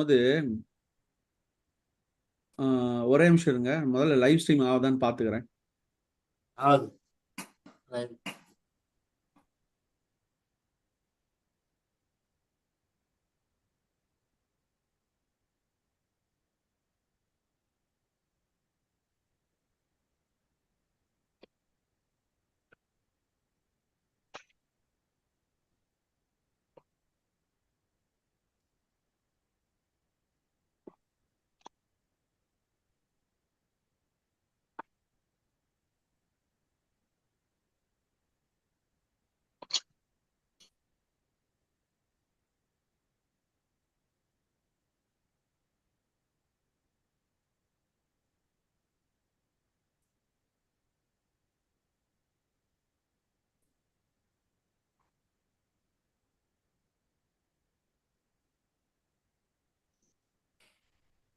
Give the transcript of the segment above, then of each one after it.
போது ஒரே நிமிஷம் இருங்க. முதல்ல லைவ் ஸ்ட்ரீம் ஆகுதான்னு பாத்துக்கிறேன். ஆகுது.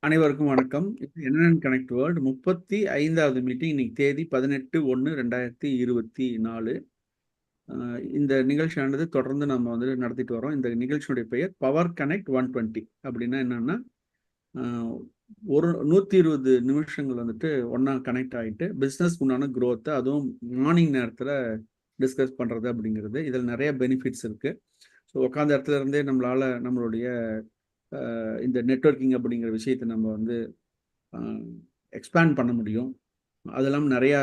அனைவருக்கும் வணக்கம். இது என்னென்ன கனெக்ட் வேர்ல்டு முப்பத்தி ஐந்தாவது மீட்டிங் இன்னைக்கு தேதி பதினெட்டு ஒன்று ரெண்டாயிரத்தி இருபத்தி நாலு. இந்த நிகழ்ச்சியானது தொடர்ந்து நம்ம வந்து நடத்திட்டு வரோம். இந்த நிகழ்ச்சியுடைய பெயர் பவர் கனெக்ட் ஒன் டுவெண்ட்டி அப்படின்னா என்னன்னா ஒரு நூற்றி இருபது நிமிஷங்கள் வந்துட்டு ஒன்றா கனெக்ட் ஆகிட்டு பிஸ்னஸ் உண்டான க்ரோத்தை அதுவும் மார்னிங் நேரத்தில் டிஸ்கஸ் பண்ணுறது அப்படிங்கிறது. இதில் நிறைய பெனிஃபிட்ஸ் இருக்குது ஸோ உட்காந்த இடத்துல இருந்தே நம்மளால் நம்மளுடைய இந்த நெட்ஒர்க்கிங் அப்படிங்கிற விஷயத்தை நம்ம வந்து எக்ஸ்பேண்ட் பண்ண முடியும். அது இல்லாமல் நிறையா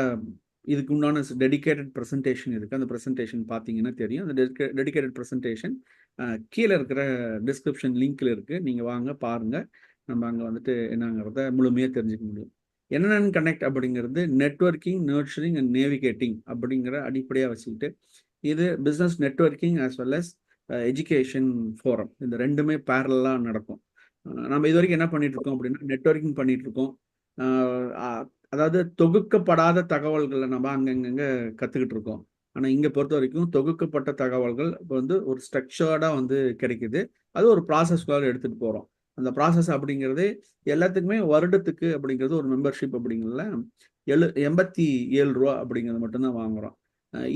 இதுக்கு உண்டான டெடிக்கேட்டட் ப்ரெசன்டேஷன் இருக்குது அந்த ப்ரெசன்டேஷன் பார்த்தீங்கன்னா தெரியும். அந்த டெடிக்கேட்டட் ப்ரெசன்டேஷன் கீழே இருக்கிற டிஸ்கிரிப்ஷன் லிங்க்கில் இருக்குது நீங்கள் வாங்க பாருங்கள் நம்ம அங்கே வந்துட்டு என்னங்கிறத முழுமையாக தெரிஞ்சுக்க முடியும். என்னென்னு கனெக்ட் அப்படிங்கிறது நெட்ஒர்க்கிங் நர்ச்சரிங் அண்ட் நேவிகேட்டிங் அப்படிங்கிற அடிப்படையாக வச்சுக்கிட்டு இது business networking as well as education forum இந்த ரெண்டுமே பேரலாக நடக்கும். நம்ம இது வரைக்கும் என்ன பண்ணிட்டு இருக்கோம் அப்படின்னா நெட்ஒர்க்கிங் பண்ணிட்டு இருக்கோம். அதாவது தொகுக்கப்படாத தகவல்களை நம்ம அங்கங்கங்க கற்றுக்கிட்டு இருக்கோம். ஆனால் இங்கே பொறுத்த வரைக்கும் தொகுக்கப்பட்ட தகவல்கள் இப்போ வந்து ஒரு ஸ்ட்ரக்சர்டாக வந்து கிடைக்குது. அது ஒரு ப்ராசஸ்க்குள்ளார எடுத்துகிட்டு போகிறோம் அந்த ப்ராசஸ் அப்படிங்கிறது எல்லாத்துக்குமே வருடத்துக்கு அப்படிங்கிறது ஒரு மெம்பர்ஷிப் அப்படிங்கிறதுல எழு எண்பத்தி ஏழு ரூபா அப்படிங்கிறது மட்டும்தான் வாங்குகிறோம்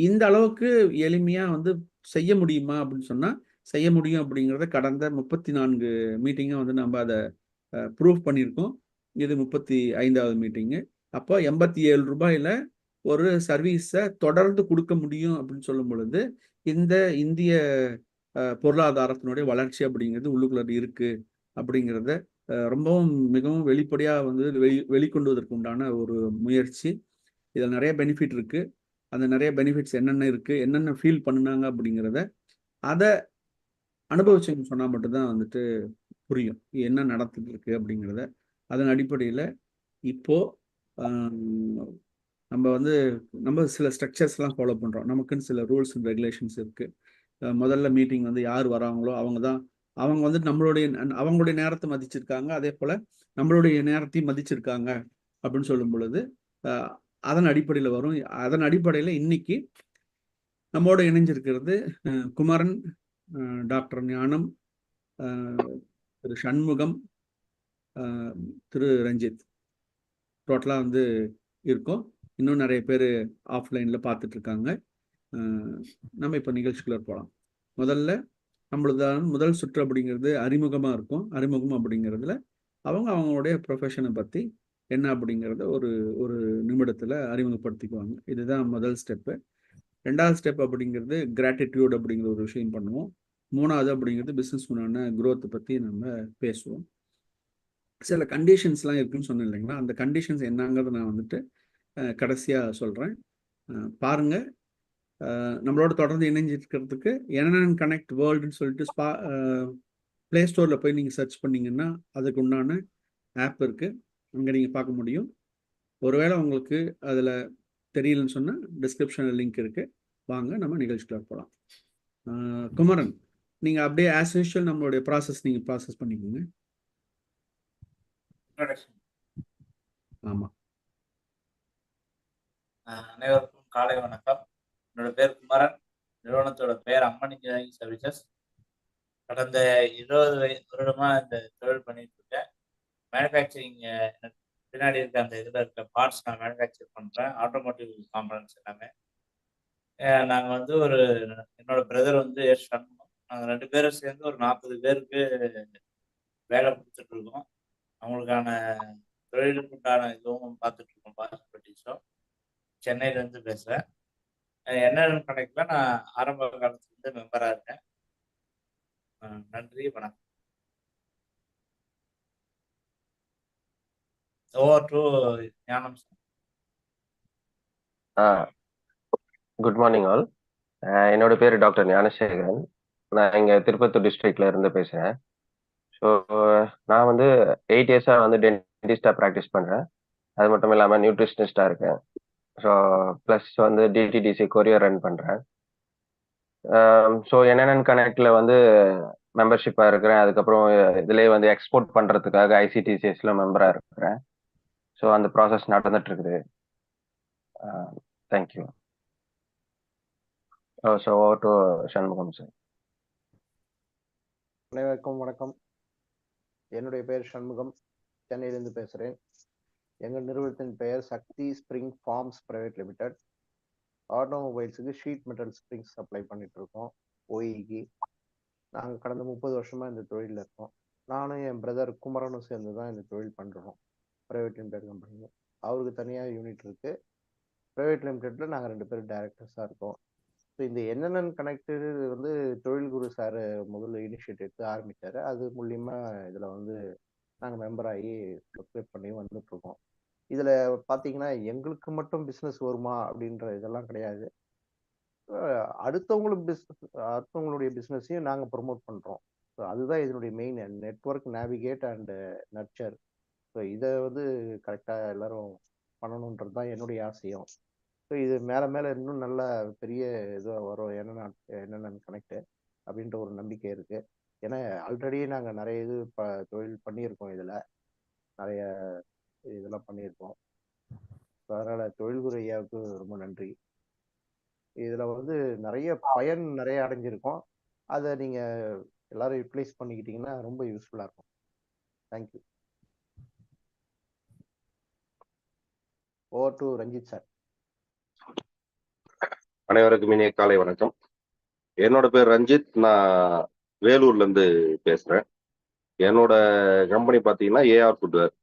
இந்த அளவுக்கு எளிமையாக வந்து செய்ய முடியுமா அப்படின்னு சொன்னால் செய்ய முடியும் அப்படிங்கிறத கடந்த முப்பத்தி நான்கு மீட்டிங்கை வந்து நம்ம அதை ப்ரூவ் பண்ணியிருக்கோம். இது முப்பத்தி ஐந்தாவது மீட்டிங்கு அப்போ எண்பத்தி ஏழு ரூபாயில் ஒரு சர்வீஸை தொடர்ந்து கொடுக்க முடியும் அப்படின்னு சொல்லும் பொழுது இந்த இந்திய பொருளாதாரத்தினுடைய வளர்ச்சி அப்படிங்கிறது உள்ளுக்குள்ள இருக்குது அப்படிங்கிறத ரொம்பவும் மிகவும் வெளிப்படையாக வந்து வெளி வெளிக்கொண்டுவதற்கு உண்டான ஒரு முயற்சி. இதில் நிறைய பெனிஃபிட் இருக்குது அந்த நிறைய பெனிஃபிட்ஸ் என்னென்ன இருக்குது என்னென்ன ஃபீல் பண்ணினாங்க அப்படிங்கிறத அதை அனுபவிச்சுன்னு சொன்னால் மட்டும்தான் வந்துட்டு புரியும். என்ன நடந்துட்டு இருக்கு அப்படிங்கிறத. அதன் அடிப்படையில் இப்போது நம்ம வந்து நம்ம சில ஸ்ட்ரக்சர்ஸ்லாம் ஃபாலோ பண்ணுறோம் நமக்குன்னு சில ரூல்ஸ் அண்ட் ரெகுலேஷன்ஸ் இருக்குது முதல்ல மீட்டிங் வந்து யார் வராங்களோ அவங்க தான் அவங்க வந்து நம்மளுடைய அவங்களுடைய நேரத்தை மதிச்சிருக்காங்க. அதே போல் நம்மளுடைய நேரத்தையும் மதிச்சிருக்காங்க அப்படின்னு சொல்லும் பொழுது அதன் அடிப்படையில் வரும். அதன் அடிப்படையில் இன்னைக்கு நம்மோட இணைஞ்சிருக்கிறது குமரன் டாக்டர் ஞானம் திரு சண்முகம் திரு ரஞ்சித். டோட்டலாக வந்து இருக்கோம். இன்னும் நிறைய பேர் ஆஃப்லைனில் பார்த்துட்டு இருக்காங்க நம்ம இப்போ நிகழ்ச்சிக்குள்ளே போகலாம் முதல்ல நம்மளுதான் முதல் சுற்று அப்படிங்கிறது அறிமுகமாக இருக்கும். அறிமுகம் அப்படிங்கிறதுல அவங்க அவங்களுடைய ப்ரொஃபஷனை பற்றி என்ன அப்படிங்கிறத ஒரு ஒரு நிமிடத்தில் அறிமுகப்படுத்திக்குவாங்க. இதுதான் முதல் ஸ்டெப்பு ரெண்டாவது ஸ்டெப் அப்படிங்கிறது கிராட்டிடியூட் அப்படிங்கிற ஒரு விஷயம் பண்ணுவோம். மூணாவது அப்படிங்கிறது பிஸ்னஸ் உண்டான குரோத்தை பற்றி நம்ம பேசுவோம். சில கண்டிஷன்ஸ்லாம் இருக்குன்னு சொன்னேன் இல்லைங்களா? அந்த கண்டிஷன்ஸ் என்னங்கிறத நான் வந்துட்டு கடைசியாக சொல்கிறேன் பாருங்கள் நம்மளோட தொடர்ந்து இணைஞ்சிருக்கிறதுக்கு என்னென்ன கனெக்ட் வேர்ல்டுன்னு சொல்லிட்டு ஸ்பா ப்ளே ஸ்டோரில் போய் நீங்கள் சர்ச் பண்ணிங்கன்னா அதுக்கு உண்டான ஆப் இருக்குது அங்கே நீங்கள் பார்க்க முடியும். ஒருவேளை உங்களுக்கு அதில் தெரியலன்னு சொன்னால் டிஸ்கிரிப்ஷனில் லிங்க் இருக்குது வாங்க நம்ம நிகழ்ச்சிக்குள்ள போகலாம் குமரன் நீங்கள் அப்படியே ஆஸ் யூஷுவல் நம்மளுடைய ப்ராசஸ் நீங்கள் ப்ராசஸ் பண்ணிக்கோங்க. ஆமாம் அனைவருக்கும் காலை வணக்கம். என்னோட பேர் குமரன். நிறுவனத்தோட பெயர் அம்மன் இன்ஜினியரிங் சர்வீசஸ். கடந்த இருபது வருடமா இந்த தொழில் பண்ணிட்டு இருக்கேன். மேனுஃபேக்சரிங் பின்னாடி இருக்க அந்த இதில் இருக்க பார்ட்ஸ் நான் மேனுஃபேக்சர் பண்ணுறேன் ஆட்டோமோட்டிவ் காம்பனன்ஸ் எல்லாமே. நாங்கள் வந்து ஒரு என்னோட பிரதர் வந்து எஸ் சண்முகம் நாங்கள் ரெண்டு பேரும் சேர்ந்து ஒரு நாற்பது பேருக்கு வேலை கொடுத்துட்ருக்கோம் அவங்களுக்கான தொழிலுக்கு உண்டான இதுவும் பார்த்துட்ருக்கோம் பாசிபிலிட்டிஸும் சென்னையிலேருந்து பேசுகிறேன் என்னென்னு கணக்கில் நான் ஆரம்ப காலத்துலேருந்து மெம்பராக இருக்கேன். நன்றி வணக்கம். ஓவர் டு ஞானம் ஆ குட் மார்னிங் ஆல் என்னோட பேர் டாக்டர் ஞானசேகரன். நான் இங்கே திருப்பத்தூர் டிஸ்ட்ரிக்ட்ல இருந்து பேசுகிறேன் ஸோ நான் வந்து எயிட் இயர்ஸாக வந்து டென்டிஸ்டாக ப்ராக்டிஸ் பண்ணுறேன் அது மட்டும் இல்லாமல் நியூட்ரிஷனிஸ்டாக இருக்கேன். ஸோ ப்ளஸ் வந்து டிடிடிசி கொரியர் ரன் பண்ணுறேன் ஸோ என்என்என் கனெக்டில் வந்து மெம்பர்ஷிப்பாக இருக்கிறேன். அதுக்கப்புறம் இதுலேயே வந்து எக்ஸ்போர்ட் பண்ணுறதுக்காக ஐசிடிசிஎஸ்ல மெம்பராக இருக்கிறேன். ஸோ அந்த ப்ராசஸ் நடந்துட்டு இருக்குது thank you so over to oh, Shanmugam sir அனைவருக்கும் வணக்கம். என்னுடைய பெயர் சண்முகம். சென்னையிலிருந்து பேசுகிறேன் எங்கள் நிறுவனத்தின் பெயர் Sakthi spring forms private limited. ஆட்டோமொபைல்ஸுக்கு sheet metal springs supply பண்ணிட்டு இருக்கோம் ஓஇக்கு நாங்கள் கடந்த முப்பது வருஷமாக இந்த தொழிலில் இருக்கோம். நானும் என் பிரதர் குமரனும் சேர்ந்து தான் இந்த தொழில் பண்ணுறோம் ப்ரைவேட் லிமிடெட் கம்பெனி அவருக்கு தனியாக யூனிட் இருக்குது ப்ரைவேட் லிமிடெட்டில் நாங்கள் ரெண்டு பேரும் டைரக்டர்ஸாக இருக்கோம். ஸோ இந்த என்னென்ன கனெக்டட் வந்து தொழில் குரு சார் முதல்ல இனிஷியேட் எடுத்து ஆரம்பித்தார் அது மூலியமா இதில் வந்து நாங்கள் மெம்பர் ஆகி சப்ஸ்கிரைப் பண்ணி வந்துட்டுருக்கோம் இதில் பார்த்தீங்கன்னா எங்களுக்கு மட்டும் பிஸ்னஸ் வருமா அப்படின்ற இதெல்லாம் கிடையாது. அடுத்தவங்களும் பிஸ்னஸ் அடுத்தவங்களுடைய பிஸ்னஸையும் நாங்கள் ப்ரொமோட் பண்ணுறோம் ஸோ அதுதான் இதனுடைய main network navigate and nurture so இதை வந்து கரெக்டாக எல்லாரும் பண்ணணுன்றது தான் என்னுடைய ஆசையும். ஸோ இது மேலே மேலே இன்னும் நல்ல பெரிய இதுவாக வரும். என்னென்ன என்னென்ன கனெக்டு அப்படின்ற ஒரு நம்பிக்கை இருக்குது ஏன்னா ஆல்ரெடி நாங்கள் நிறைய இது ப தொழில் பண்ணியிருக்கோம் இதில். நிறைய இதெல்லாம் பண்ணியிருக்கோம். ஸோ அதனால் தொழில்துறை ஐயாவுக்கு ரொம்ப நன்றி. இதில் வந்து நிறைய பயன் நிறைய அடைஞ்சிருக்கோம். அதை நீங்கள் எல்லாரும் யூட்டிலைஸ் பண்ணிக்கிட்டீங்கன்னா ரொம்ப யூஸ்ஃபுல்லாக இருக்கும். Thank you over to Ranjith sir. அனைவருக்கும் இனிய காலை வணக்கம். என்னோட பேர் ரஞ்சித். நான் வேலூர்ல இருந்து பேசுறேன். என்னோட கம்பெனி பார்த்தீங்கன்னா AR footwear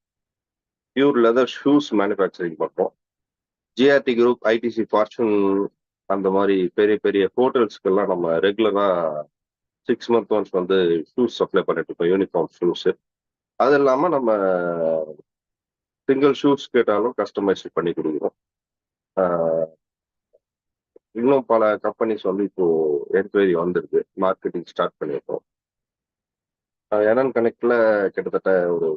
pure leather shoes manufacturing பண்ணுறோம் ஜிஆர்டி குரூப் ஐடிசி ஃபார்ச்சூன் அந்த மாதிரி பெரிய பெரிய ஹோட்டல்ஸ்க்கெல்லாம் நம்ம ரெகுலராக சிக்ஸ் மந்த் ஒன்ஸ் வந்து ஷூஸ் சப்ளை பண்ணிட்டு இருக்கோம். யூனிஃபார்ம் ஷூஸு அது இல்லாமல் நம்ம சிங்கிள் ஷூஸ் கேட்டாலும் கஸ்டமைஸ் பண்ணி கொடுக்குறோம். இன்னும் பல கம்பெனிஸ் வந்து இப்போ என்கொயரி வந்திருக்கு. மார்க்கெட்டிங் ஸ்டார்ட் பண்ணியிருக்கோம் என்என் கனெக்ட்ல கிட்டத்தட்ட ஒரு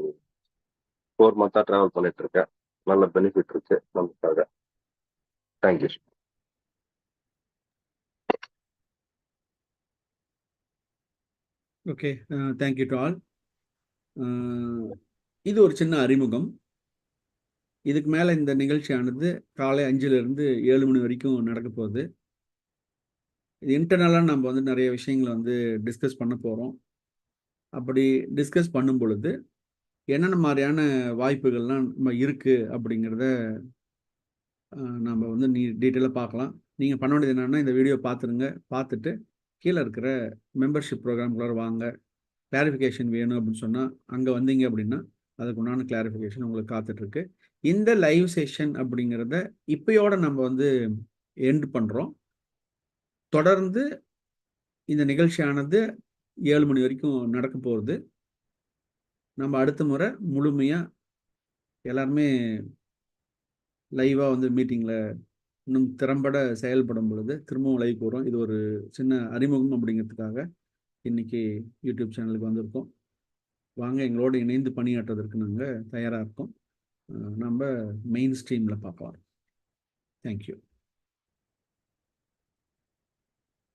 ஃபோர் மந்த்தாக ட்ராவல் பண்ணிட்டு இருக்கேன் நல்ல பெனிஃபிட் இருக்கு நமக்காக. Thank you okay thank you to all இது ஒரு சின்ன அறிமுகம். இதுக்கு மேலே இந்த நிகழ்ச்சியானது காலை அஞ்சுலேருந்து ஏழு மணி வரைக்கும் நடக்க போகுது. இது இன்டர்னலாக நம்ம வந்து நிறைய விஷயங்களை வந்து டிஸ்கஸ் பண்ண போகிறோம் அப்படி டிஸ்கஸ் பண்ணும் பொழுது என்னென்ன மாதிரியான வாய்ப்புகள்லாம் நம்ம இருக்குது அப்படிங்கிறத நம்ம வந்து நீ டீட்டெயிலாக பார்க்கலாம். நீங்கள் பண்ண வேண்டியது என்னென்னா இந்த வீடியோ பார்த்துருங்க. பார்த்துட்டு கீழே இருக்கிற மெம்பர்ஷிப் ப்ரோக்ராம்குள்ளார வாங்க. கிளாரிஃபிகேஷன் வேணும் அப்படின்னு சொன்னால் அங்கே வந்தீங்க அப்படின்னா அதுக்கு உண்டான கிளாரிஃபிகேஷன் உங்களுக்கு காத்துட்ருக்கு இந்த லைவ் செஷன் அப்படிங்கிறத இப்பயோட நம்ம வந்து எண்ட் பண்ணுறோம் தொடர்ந்து இந்த நிகழ்ச்சியானது ஏழு மணி வரைக்கும் நடக்க போகிறது நம்ம அடுத்த முறை முழுமையாக எல்லாருமே லைவாக வந்து மீட்டிங்கில் இன்னும் திறம்பட செயல்படும் பொழுது திரும்பவும் லைவ் போகிறோம் இது ஒரு சின்ன அறிமுகம் அப்படிங்கிறதுக்காக இன்னைக்கு யூடியூப் சேனலுக்கு வந்திருக்கோம். வாங்க எங்களோடு இணைந்து பணியாற்றுவதற்கு நாங்கள் தயாராக இருக்கோம். நம்ம மெயின் ஸ்ட்ரீமில் பார்க்கலாம் தேங்க்யூ